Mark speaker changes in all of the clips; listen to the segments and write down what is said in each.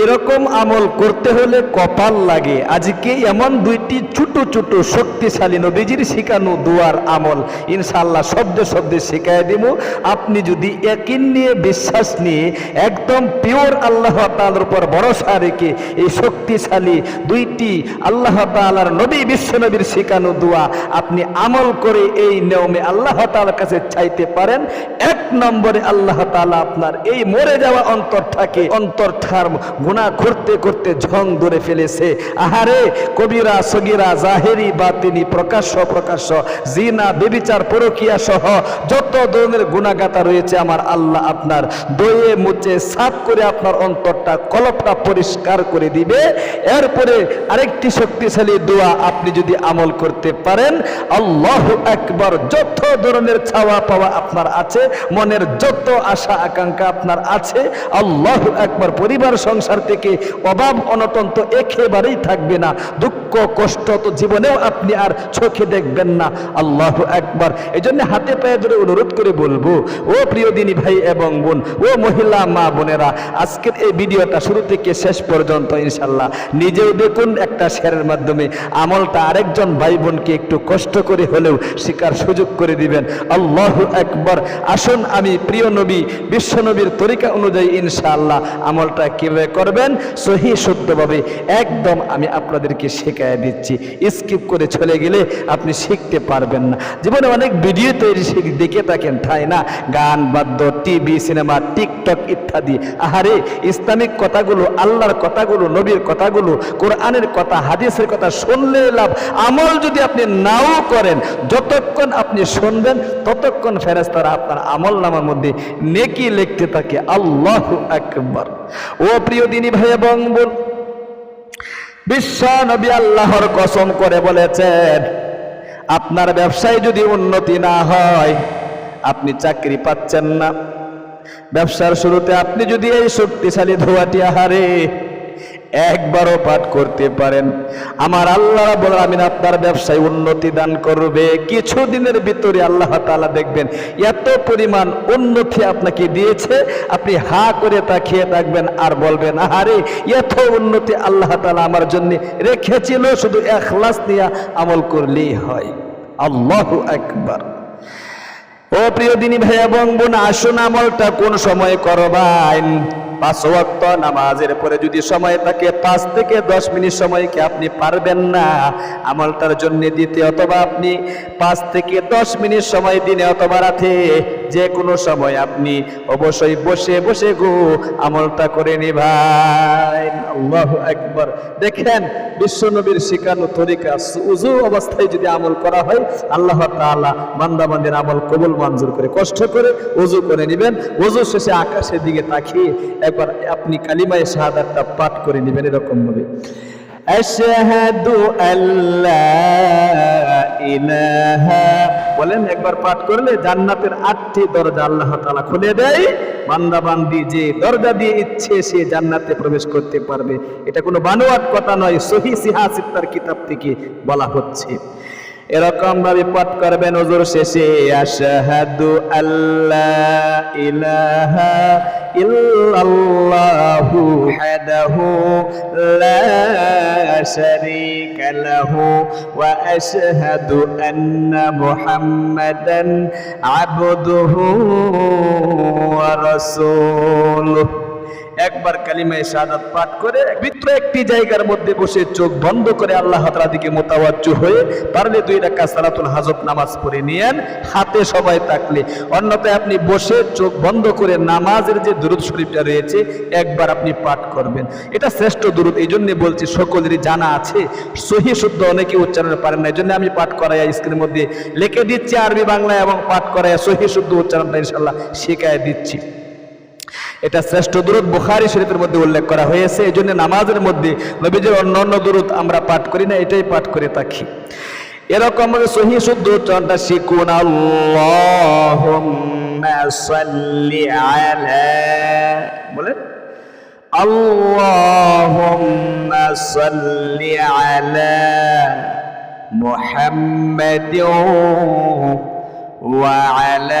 Speaker 1: এরকম আমল করতে হলে কপাল লাগে। আজকে এমন দুইটি ছোট ছোট, শক্তিশালী নবীজির শিখানো দুয়ার আমল। ইনশাল্লাহ শব্দে শব্দে শিখাই দিব আপনি যদি একিন নিয়ে বিশ্বাস নিয়ে একদম পিওর আল্লাহ তাআলার উপর ভরসা রেখে এই শক্তিশালী দুইটি আল্লাহ তাআলার নবী বিশ্বনবীর শিখানো দোয়া আপনি আমল করে এই নিয়মে আল্লাহ তালার কাছে চাইতে পারেন নম্বরে আল্লাহ তাআলা আপনার এই মরে যাওয়া অন্তরটাকে অন্তরটার গুণা করতে করতে ঝং ধরে ফেলেছে। আহারে, কবিরা, সগিরা, জাহেরি, বাতিনি, প্রকাশ্য প্রকাশ্য, জিনা, বেবিচার, পরকিয়া সহ যত ধরনের গুণাগাতা রয়েছে আমার আল্লাহ আপনার দয়ে মুচে সাফ করে আপনার অন্তরটা, কলপটা পরিষ্কার করে দিবে। এরপরে আরেকটি শক্তিশালী দোয়া আপনি যদি আমল করতে পারেন, আল্লাহ একবার যত ধরনের ছাওয়া পাওয়া আপনার আছে মনের যত আশা, আকাঙ্ক্ষা আপনার আছে, আল্লাহ একবার পরিবার, সংসার থেকে অভাব অনটন তো একেবারেই থাকবে না। দুঃখ কষ্ট তো জীবনেও আপনি আর চোখে দেখবেন না। আল্লাহ একবার এই জন্য হাতে পায়ে ধরে অনুরোধ করে বলব, ও প্রিয় দিনী ভাই এবং বোন, ও মহিলা মা বোনেরা, আজকের এই ভিডিওটা শুরু থেকে শেষ পর্যন্ত ইনশাল্লাহ নিজেও দেখুন একটা শেয়ারের মাধ্যমে। আমলটা আরেকজন ভাই বোনকে একটু কষ্ট করে হলেও শিকার সুযোগ করে দিবেন। আল্লাহ একবার আসুন আমি প্রিয় নবী, বিশ্ব নবীর তরিকা অনুযায়ী ইনশাআল্লাহ আমলটা কীভাবে করবেন, সহি শুদ্ধভাবে একদম আমি আপনাদেরকে শেখায় দিচ্ছি। স্কিপ করে চলে গেলে আপনি শিখতে পারবেন না। জীবনে অনেক ভিডিও তৈরি দেখে থাকেন তাই না? গান, বাদ্য টিভি সিনেমা টিকটক ইত্যাদি। আহারে, ইসলামিক কথাগুলো, আল্লাহর কথাগুলো, নবীর কথাগুলো, কোরআনের কথা, হাদিসের কথা শুনলে লাভ। আমল যদি আপনি নাও করেন, যতক্ষণ আপনি শুনবেন, ততক্ষণ ফেরেস্তারা আপনার আমল নামার মধ্যে নেকি লিখতে থাকে। আল্লাহ আকবার। ও প্রিয় দিনী ভাই এবং বোন বিশ্ব নবী আল্লাহর কসম করে বলেছেন, আপনার ব্যবসায় যদি উন্নতি না হয়, আপনি চাকরি পাচ্ছেন না। ব্যবসার শুরুতে আপনি যদি এই শক্তিশালী ধোয়াটি আহারে একবারও পাঠ করতে পারেন। আমার আল্লাহ বলে আমি আপনার ব্যবসায় উন্নতি দান করবে। কিছুদিনের ভিতরে আল্লাহ তালা দেখবেন এত পরিমাণ উন্নতি আপনাকে দিয়েছে। আপনি হা করে তাকিয়ে থাকবেন আর বলবেন, আহারে, এত উন্নতি আল্লাহ তালা আমার জন্য রেখেছিল, শুধু এখলাস নিয়ে আমল করলেই হয়। আল্লাহু একবার ও প্রিয় দিনী ভাই এবং বোন, আসুন আমলটা কোন সময় করবেন? পাঁচ ওয়াক্ত নামাজের পরে যদি সময় থাকে, পাঁচ থেকে দশ মিনিট সময়কে আপনি পারবেন না? আমলটার জন্য দিতে অথবা আপনি পাঁচ থেকে দশ মিনিট সময় দিনে অথবা রাতে যে কোনো সময় আপনি অবশ্যই বসে বসে গো, আমলটা করে নিভান আল্লাহ একবার দেখেন, বিশ্বনবীর শিখানো তরিকা, উজু অবস্থায় যদি আমল করা হয়, আল্লাহ তাআলা বান্দাবান্দির আমল কবুল মঞ্জুর করে, কষ্ট করে উজু করে নেবেন। উজু শেষে আকাশের দিকে তাকিয়ে একবার আপনি কালিমায়ে শাহাদাতটা পাঠ করে নেবেন এরকম ভাবে। আশহাদু আল্লা ইলাহা। বলেন, একবার পাঠ করলে জান্নাতের আটটি দরজা আল্লাহ তাআলা খুলে দেয়। বান্দা বান্দি যে দরজা দিয়ে ইচ্ছে, সে জান্নাতে প্রবেশ করতে পারবে। এটা কোনো বানোয়াট কথা নয়, সহি সিহাসিত্তার কিতাব থেকে বলা হচ্ছে। এরকম ভাবে পাঠ করবেন ওজোর শেষে, আশহাদু আল্লাহ ইলাহা ইল্লাল্লাহু হাদাহু লা শারীকা লাহু ওয়া আশহাদু আন্না মুহাম্মাদান আবদুহু ওয়া রাসূলুহু। একবার কালিমায় শাহাদাত পাঠ করে পবিত্র একটি জায়গার মধ্যে বসে চোখ বন্ধ করে আল্লাহ তাআলা দিকে মোতাবাজ্জু হয়ে পারলে দুই রাকাত সালাতুল হাজত নামাজ পড়ে নিয়েন। হাতে সবাই থাকলে। অন্যথায় আপনি বসে চোখ বন্ধ করে নামাজের যে দুরুদ শরীফটা রয়েছে, একবার আপনি পাঠ করবেন। এটা শ্রেষ্ঠ দুরুদ এই জন্য বলছি সকলেরই জানা আছে। সহি শুদ্ধ অনেকে উচ্চারণ পারেন না এই জন্য আমি পাঠ করাই স্ক্রিনের মধ্যে লিখে দিচ্ছি আরবি বাংলা এবং পাঠ করাই সহি শুদ্ধ উচ্চারণটা ইনশাল্লাহ শেখায় দিচ্ছি। এটা শ্রেষ্ঠ দূরত বুখারি শরীফের মধ্যে উল্লেখ করা হয়েছে এই জন্য নামাজের মধ্যে নবীজির অন্য অন্য দূরত আমরা পাঠ করি না এটাই পাঠ করে থাকি এরকম ভাবে সহি শুদ্ধ উচ্চারণটা শিখুন আল্লাহুম্মা সাল্লি আলা বলেন আল্লাহুম্মা সাল্লি আলা মুহাম্মাদিন وعلى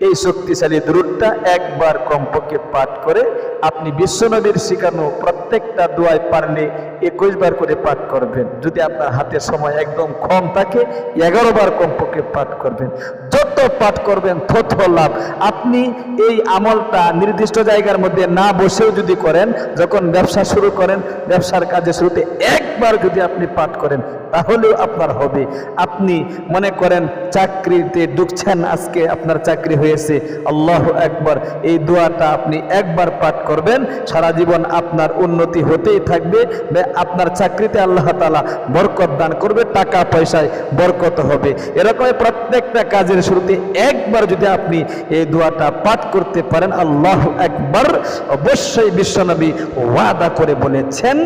Speaker 1: এই শক্তিশালী দূরটা একবার কমপক্ষে পাঠ করে আপনি বিশ্বনবীর শিখানো প্রত্যেকটা দোয়ায় পারলে একুশ বার করে পাঠ করবেন। যদি আপনার হাতে সময় একদম কম থাকে, এগারো বার কমপক্ষে পাঠ করবেন। যত পাঠ করবেন, তত লাভ। আপনি এই আমলটা নির্দিষ্ট জায়গার মধ্যে না বসেও যদি করেন, যখন ব্যবসা শুরু করেন, ব্যবসার কাজে শুরুতে একবার যদি আপনি পাঠ করেন তাহলেও আপনার হবে। আপনি মনে করেন, চাকরিতে ঢুকছেন, আজকে আপনার চাকরি হয়েছে। আল্লাহ একবার এই দোয়াটা আপনি একবার পাঠ করবেন, সারা জীবন আপনার উন্নতি হতেই থাকবে। আপনার চাকরিতে আল্লাহ তালা বরকত দান করবে, টাকা পয়সায় বরকত হবে। এরকম প্রত্যেকটা কাজের শুরুতে একবার যদি আপনি এই দোয়াটা পাঠ করতে পারেন, আল্লাহ একবার অবশ্যই বিশ্বনবী ওয়াদা করে বলেছেন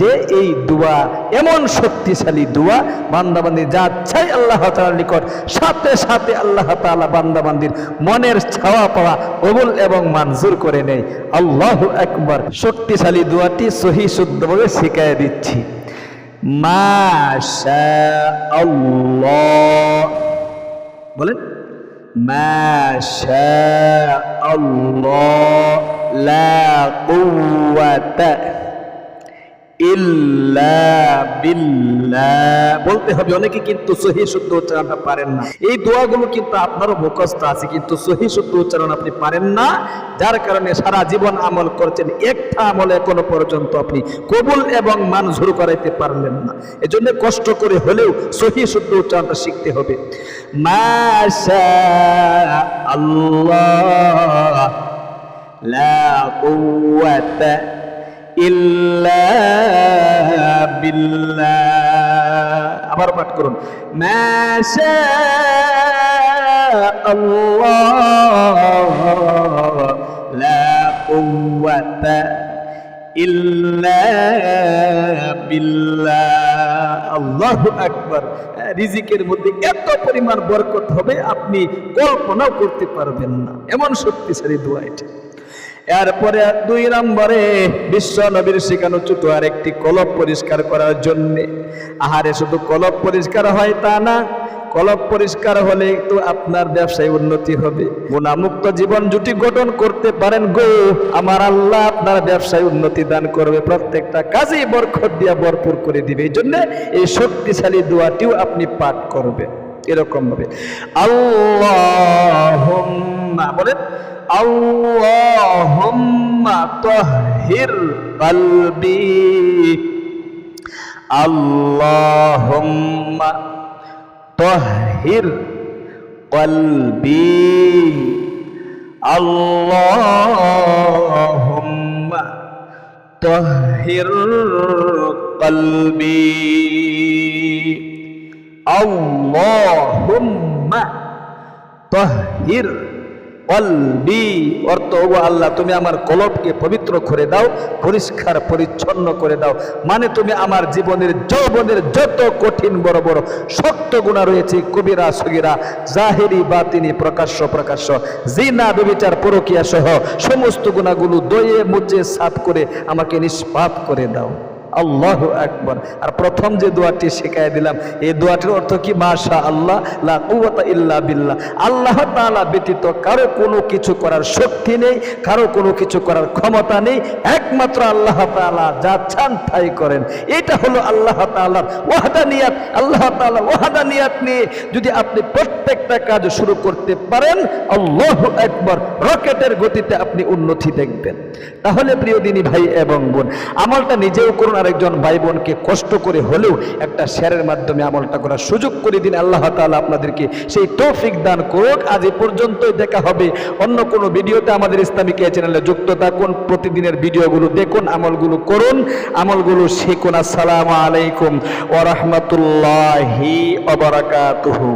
Speaker 1: যে, এই দোয়া এমন শক্তিশালী দোয়া, বান্দাবান্দি যা চাই আল্লাহ তালার নিকট, সাথে সাথে আল্লাহ তালা বান্দাবান্দির মনের ছাওয়া পাওয়া, কবুল এবং মঞ্জুর করে নেয়। আল্লাহ একবার শক্তিশালী দোয়াটি সহি শুদ্ধভাবে শিখাই দিচ্ছি। বলেন মাশা আল্লাহ লা বলতে হবে, অনেকে কিন্তু সহি শুদ্ধ উচ্চারণটা পারেন না। এই দোয়াগুলো কিন্তু আপনারও মুখস্থ আছে, কিন্তু সহি শুদ্ধ উচ্চারণ আপনি পারেন না। যার কারণে সারা জীবন আমল করছেন, একটা আমল এখনও পর্যন্ত আপনি কবুল এবং মান মানজুর করাইতে পারলেন না। এজন্য কষ্ট করে হলেও সহি শুদ্ধ উচ্চারণটা শিখতে হবে। আল্লাহ লা আবার পাঠ করুন। আল্লাহু আকবার। রিজিকের মধ্যে এত পরিমাণ বরকত হবে, আপনি কল্পনাও করতে পারবেন না। এমন শক্তিশালী দোয়া এটা। এরপরে দুই নম্বরে বিশ্ব নবীর শেখানো ছোট আর একটি কলব পরিষ্কার করার জন্য। আহারে, শুধু কলপ পরিষ্কার হয় তা না, কলপ পরিষ্কার হলে তো আপনার ব্যবসায় উন্নতি হবে। গুণামুক্ত জীবন জুটি গঠন করতে পারেন গো, আমার আল্লাহ আপনার ব্যবসায় উন্নতি দান করবে। প্রত্যেকটা কাজেই বরকত দিয়া ভরপুর করে দিবে। এই জন্য এই শক্তিশালী দোয়াটিও আপনি পাঠ করবেন। এরকম ভাবে। আল্লাহ বলেন আল্লাহুম্মা তাহহির কলবি। আল্লাহুম্মা তাহহির কলবি। আল্লাহুম্মা তাহহির কলবি। আল্লাহুম্মা তাহহির কলবি অর্থ ও আল্লাহ, তুমি আমার কলবকে পবিত্র করে দাও, পরিষ্কার, পরিচ্ছন্ন করে দাও। মানে তুমি আমার জীবনের যৌবনের যত কঠিন, বড় বড়, শক্ত গুণা রয়েছে, কবিরা, সগিরা, জাহেরি, বাতিনি, প্রকাশ্য প্রকাশ্য, জিনা, বেবিচার, পরকিয়া সহ সমস্ত গুণাগুলো দয়ে মুচে সাফ করে আমাকে নিষ্পাপ করে দাও। আল্লাহ একবার আর প্রথম যে দোয়াটি শেখাই দিলাম, এই দোয়াটির অর্থ কি? মাশা আল্লাহ ইল্লা বিল্লাহ। আল্লাহ তাআলা ব্যতীত কারও কোনো কিছু করার শক্তি নেই, কারও কোনো কিছু করার ক্ষমতা নেই, একমাত্র আল্লাহ তাআলা যা চান তাই করেন। এটা হলো আল্লাহ তাআলার ওয়াহদানিয়াত। আল্লাহ তাআলা ওয়াহদানিয়াত নিয়ে যদি আপনি প্রত্যেক প্রত্যেকটা কাজ শুরু করতে পারেন। আল্লাহ একবার রকেটের গতিতে আপনি উন্নতি দেখবেন। তাহলে প্রিয় দিনী ভাই এবং বোন, আমলটা নিজেও করুন, আরেকজন ভাই বোনকে কষ্ট করে হলেও একটা শেয়ারের মাধ্যমে আমলটা করার সুযোগ করে দিন। আল্লাহ তাআলা আপনাদেরকে সেই তৌফিক দান করুক। আজ এ পর্যন্তই দেখা হবে অন্য কোনো ভিডিওতে আমাদের ইসলামিক চ্যানেলে যুক্ত থাকুন। প্রতিদিনের ভিডিওগুলো দেখুন, আমলগুলো করুন। আমলগুলো শিখুন। আসসালামু আলাইকুম ওয়া রাহমাতুল্লাহি ওয়া বারাকাতুহু।